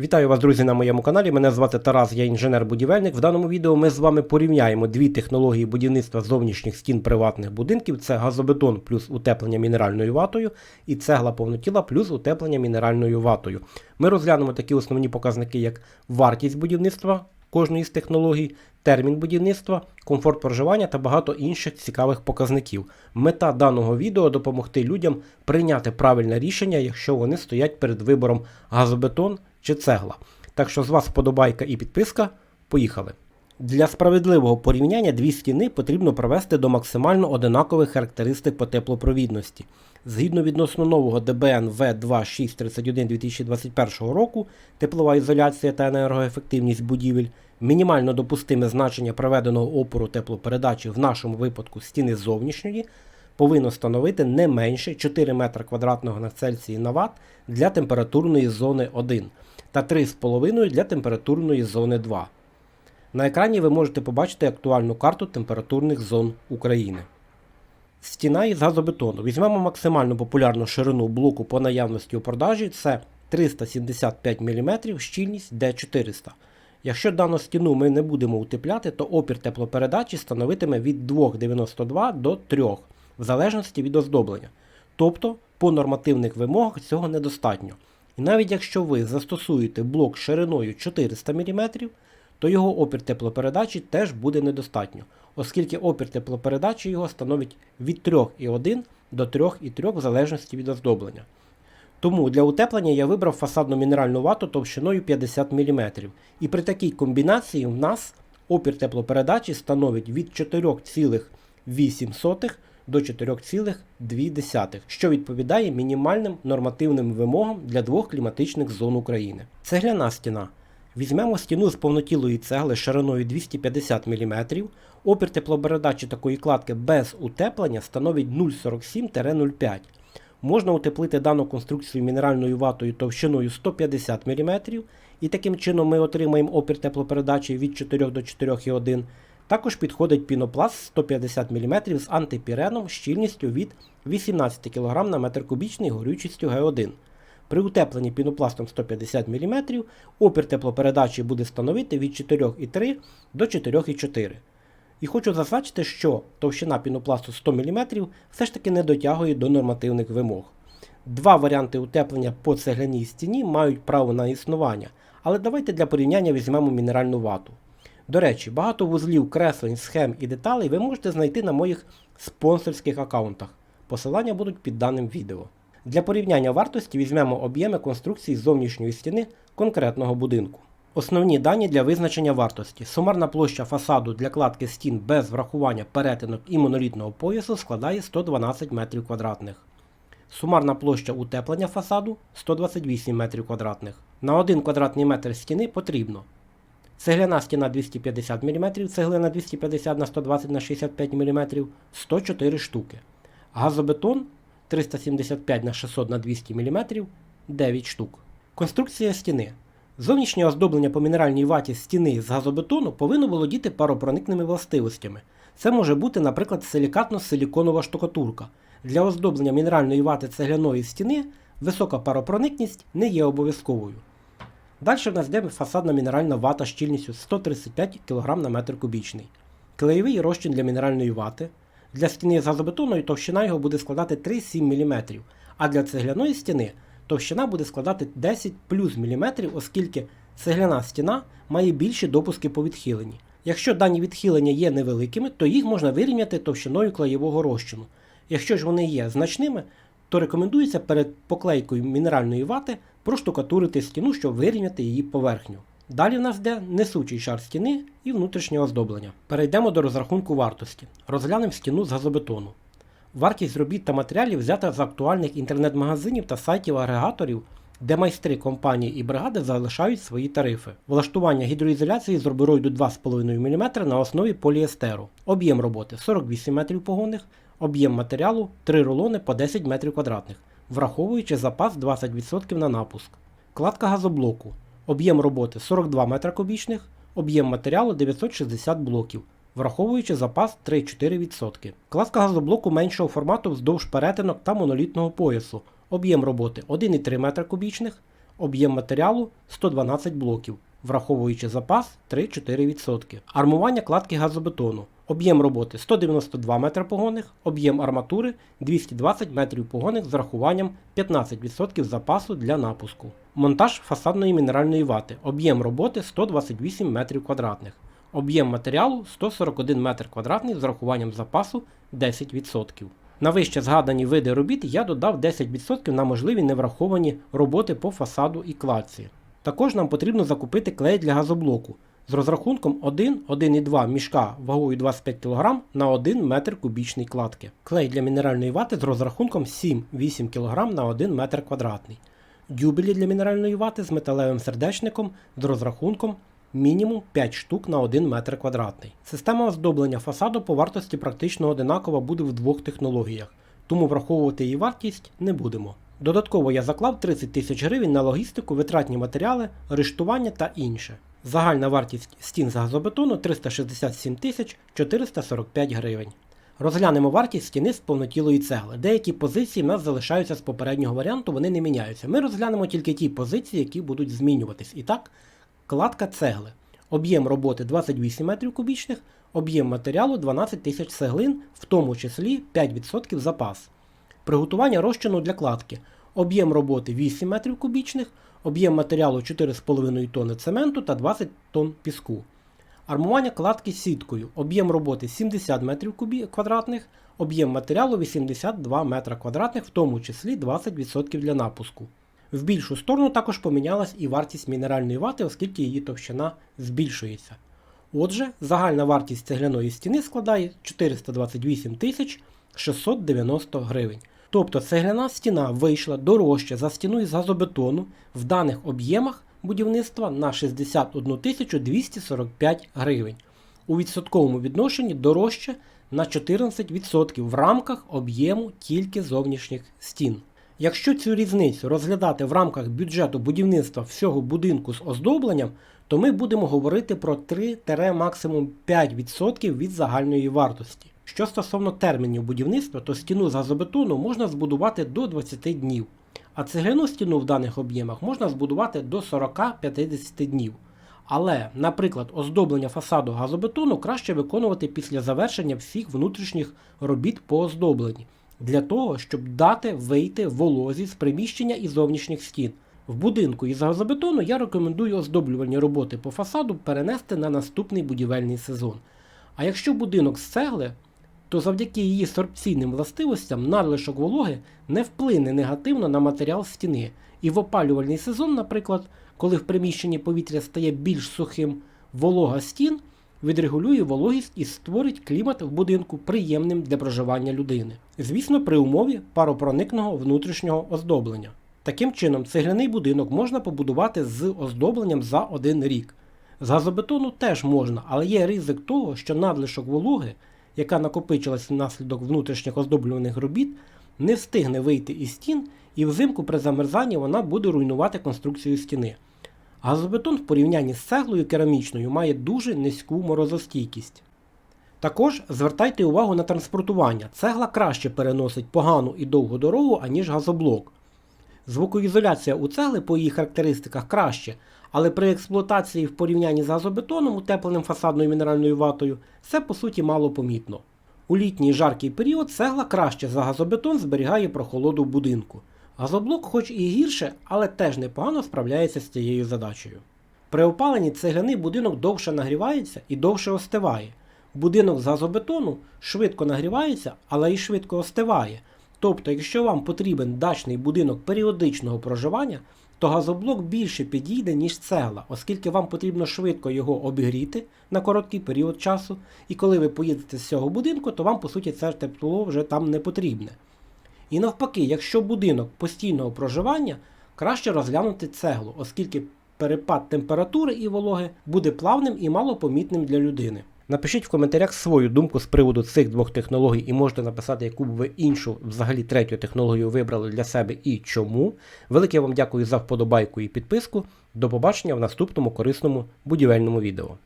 Вітаю вас, друзі, на моєму каналі. Мене звати Тарас, я інженер-будівельник. В даному відео ми з вами порівняємо дві технології будівництва зовнішніх стін приватних будинків: це газобетон плюс утеплення мінеральною ватою, і цегла повнотіла плюс утеплення мінеральною ватою. Ми розглянемо такі основні показники, як вартість будівництва кожної з технологій, термін будівництва, комфорт проживання та багато інших цікавих показників. Мета даного відео допомогти людям прийняти правильне рішення, якщо вони стоять перед вибором газобетон чи цегла. Так що з вас вподобайка і підписка. Поїхали. Для справедливого порівняння дві стіни потрібно привести до максимально одинакових характеристик по теплопровідності. Згідно відносно нового ДБН В2631 2021 року, теплова ізоляція та енергоефективність будівель, мінімально допустиме значення проведеного опору теплопередачі в нашому випадку стіни зовнішньої повинно становити не менше 4 метра квадратного на Цельсії на Вт для температурної зони 1 та 3,5 для температурної зони 2. На екрані ви можете побачити актуальну карту температурних зон України. Стіна із газобетону. Візьмемо максимально популярну ширину блоку по наявності у продажі це 375 мм, щільність D400. Якщо дану стіну ми не будемо утепляти, то опір теплопередачі становитиме від 2,92 до 3, в залежності від оздоблення. Тобто, по нормативних вимогах цього недостатньо. І навіть якщо ви застосуєте блок шириною 400 мм, то його опір теплопередачі теж буде недостатньо, оскільки опір теплопередачі його становить від 3,1 до 3,3 в залежності від оздоблення. Тому для утеплення я вибрав фасадну мінеральну вату товщиною 50 мм. І при такій комбінації в нас опір теплопередачі становить від 4,8 до 4,2, що відповідає мінімальним нормативним вимогам для двох кліматичних зон України. Цегляна стіна. Візьмемо стіну з повнотілої цегли шириною 250 мм. Опір теплопередачі такої кладки без утеплення становить 0,47-0,5 Можна утеплити дану конструкцію мінеральною ватою товщиною 150 мм, і таким чином ми отримаємо опір теплопередачі від 4 до 4,1 також підходить пінопласт 150 мм з антипіреном щільністю від 18 кг на метр кубічний горючістю Г1. При утепленні пінопластом 150 мм опір теплопередачі буде становити від 4,3 до 4,4. І хочу зазначити, що товщина пінопласту 100 мм все ж таки не дотягує до нормативних вимог. Два варіанти утеплення по цегляній стіні мають право на існування, але давайте для порівняння візьмемо мінеральну вату. До речі, багато вузлів, креслень, схем і деталей ви можете знайти на моїх спонсорських аккаунтах. Посилання будуть під даним відео. Для порівняння вартості візьмемо об'єми конструкції зовнішньої стіни конкретного будинку. Основні дані для визначення вартості. Сумарна площа фасаду для кладки стін без врахування перетинок і монолітного поясу складає 112 м2. Сумарна площа утеплення фасаду 128 м2. На 1 квадратний метр стіни потрібно Цегляна стіна 250 мм, цеглина 250 на 120 на 65 мм 104 штуки. Газобетон 375 на 600 на 200 мм 9 штук. Конструкція стіни. Зовнішнє оздоблення по мінеральній ваті стіни з газобетону повинно володіти паропроникними властивостями. Це може бути, наприклад, силікатно-силіконова штукатурка. Для оздоблення мінеральної вати цегляної стіни висока паропроникність не є обов'язковою. Далі в нас йде фасадна мінеральна вата щільністю 135 кг на метр кубічний. Клеєвий розчин для мінеральної вати. Для стіни з газобетоною товщина його буде складати 3-7 мм, а для цегляної стіни товщина буде складати 10 плюс мм, оскільки цегляна стіна має більші допуски по відхиленні. Якщо дані відхилення є невеликими, то їх можна вирівняти товщиною клеєвого розчину. Якщо ж вони є значними, то рекомендується перед поклейкою мінеральної вати проштукатурити стіну, щоб вирівняти її поверхню. Далі в нас йде несучий шар стіни і внутрішнє оздоблення. Перейдемо до розрахунку вартості. Розглянемо стіну з газобетону. Вартість робіт та матеріалів взята з актуальних інтернет-магазинів та сайтів агрегаторів, де майстри компанії і бригади залишають свої тарифи. Влаштування гідроізоляції з робороїду 2,5 мм на основі поліестеру. Об'єм роботи 48 метрів погонних, об'єм матеріалу 3 рулони по 10 метрів квадратних враховуючи запас 20% на напуск. Кладка газоблоку. Об'єм роботи 42 метра кубічних, об'єм матеріалу 960 блоків, враховуючи запас 3-4%. Кладка газоблоку меншого формату вздовж перетинок та монолітного поясу. Об'єм роботи 1,3 метра кубічних, об'єм матеріалу 112 блоків, враховуючи запас 3-4%. Армування кладки газобетону. Об'єм роботи 192 метри погонних, об'єм арматури 220 метрів погонних з врахуванням 15% запасу для напуску. Монтаж фасадної мінеральної вати. Об'єм роботи 128 метрів квадратних. Об'єм матеріалу 141 метр квадратний з врахуванням запасу 10%. На вище згадані види робіт я додав 10% на можливі невраховані роботи по фасаду і кладці. Також нам потрібно закупити клей для газоблоку з розрахунком 1, 1,2 мішка вагою 25 кг на 1 метр кубічний кладки. Клей для мінеральної вати з розрахунком 7-8 кг на 1 метр квадратний. Дюбелі для мінеральної вати з металевим сердечником з розрахунком мінімум 5 штук на 1 метр квадратний. Система оздоблення фасаду по вартості практично одинакова буде в двох технологіях, тому враховувати її вартість не будемо. Додатково я заклав 30 тисяч гривень на логістику, витратні матеріали, арештування та інше. Загальна вартість стін з газобетону 367 тисяч 445 гривень. Розглянемо вартість стіни з повнотілої цегли. Деякі позиції в нас залишаються з попереднього варіанту, вони не міняються. Ми розглянемо тільки ті позиції, які будуть змінюватись. І так, кладка цегли. Об'єм роботи 28 метрів кубічних, об'єм матеріалу 12 тисяч цеглин, в тому числі 5% запас. Приготування розчину для кладки. Об'єм роботи 8 метрів кубічних, об'єм матеріалу 4,5 тонни цементу та 20 тонн піску. Армування кладки сіткою. Об'єм роботи 70 метрів кубі... квадратних, об'єм матеріалу 82 метра квадратних, в тому числі 20% для напуску. В більшу сторону також помінялась і вартість мінеральної вати, оскільки її товщина збільшується. Отже, загальна вартість цегляної стіни складає 428 690 гривень. Тобто цегляна стіна вийшла дорожче за стіну із газобетону в даних об'ємах будівництва на 61 245 гривень. У відсотковому відношенні дорожче на 14% в рамках об'єму тільки зовнішніх стін. Якщо цю різницю розглядати в рамках бюджету будівництва всього будинку з оздобленням, то ми будемо говорити про 3 максимум 5% від загальної вартості. Що стосовно термінів будівництва, то стіну з газобетону можна збудувати до 20 днів, а цегляну стіну в даних об'ємах можна збудувати до 40-50 днів. Але, наприклад, оздоблення фасаду газобетону краще виконувати після завершення всіх внутрішніх робіт по оздобленні, для того, щоб дати вийти волозі з приміщення і зовнішніх стін. В будинку із газобетону я рекомендую оздоблювальні роботи по фасаду перенести на наступний будівельний сезон. А якщо будинок з цегли, то завдяки її сорбційним властивостям надлишок вологи не вплине негативно на матеріал стіни. І в опалювальний сезон, наприклад, коли в приміщенні повітря стає більш сухим, волога стін відрегулює вологість і створить клімат в будинку приємним для проживання людини. Звісно, при умові паропроникного внутрішнього оздоблення. Таким чином, цегляний будинок можна побудувати з оздобленням за один рік. З газобетону теж можна, але є ризик того, що надлишок вологи, яка накопичилась внаслідок внутрішніх оздоблюваних робіт, не встигне вийти із стін, і взимку при замерзанні вона буде руйнувати конструкцію стіни. Газобетон в порівнянні з цеглою керамічною має дуже низьку морозостійкість. Також звертайте увагу на транспортування. Цегла краще переносить погану і довгу дорогу, аніж газоблок. Звукоізоляція у цегли по її характеристиках краще, але при експлуатації в порівнянні з газобетоном, утепленим фасадною мінеральною ватою, це по суті мало помітно. У літній жаркий період цегла краще за газобетон зберігає прохолоду будинку. Газоблок, хоч і гірше, але теж непогано справляється з цією задачею. При опаленні цегляний будинок довше нагрівається і довше остиває. Будинок з газобетону швидко нагрівається, але й швидко остиває. Тобто, якщо вам потрібен дачний будинок періодичного проживання, то газоблок більше підійде, ніж цегла, оскільки вам потрібно швидко його обігріти на короткий період часу, і коли ви поїдете з цього будинку, то вам по суті це тепло вже там не потрібне. І навпаки, якщо будинок постійного проживання, краще розглянути цеглу, оскільки перепад температури і вологи буде плавним і малопомітним для людини. Напишіть в коментарях свою думку з приводу цих двох технологій і можете написати, яку б ви іншу, взагалі третю технологію вибрали для себе і чому. Велике вам дякую за вподобайку і підписку. До побачення в наступному корисному будівельному відео.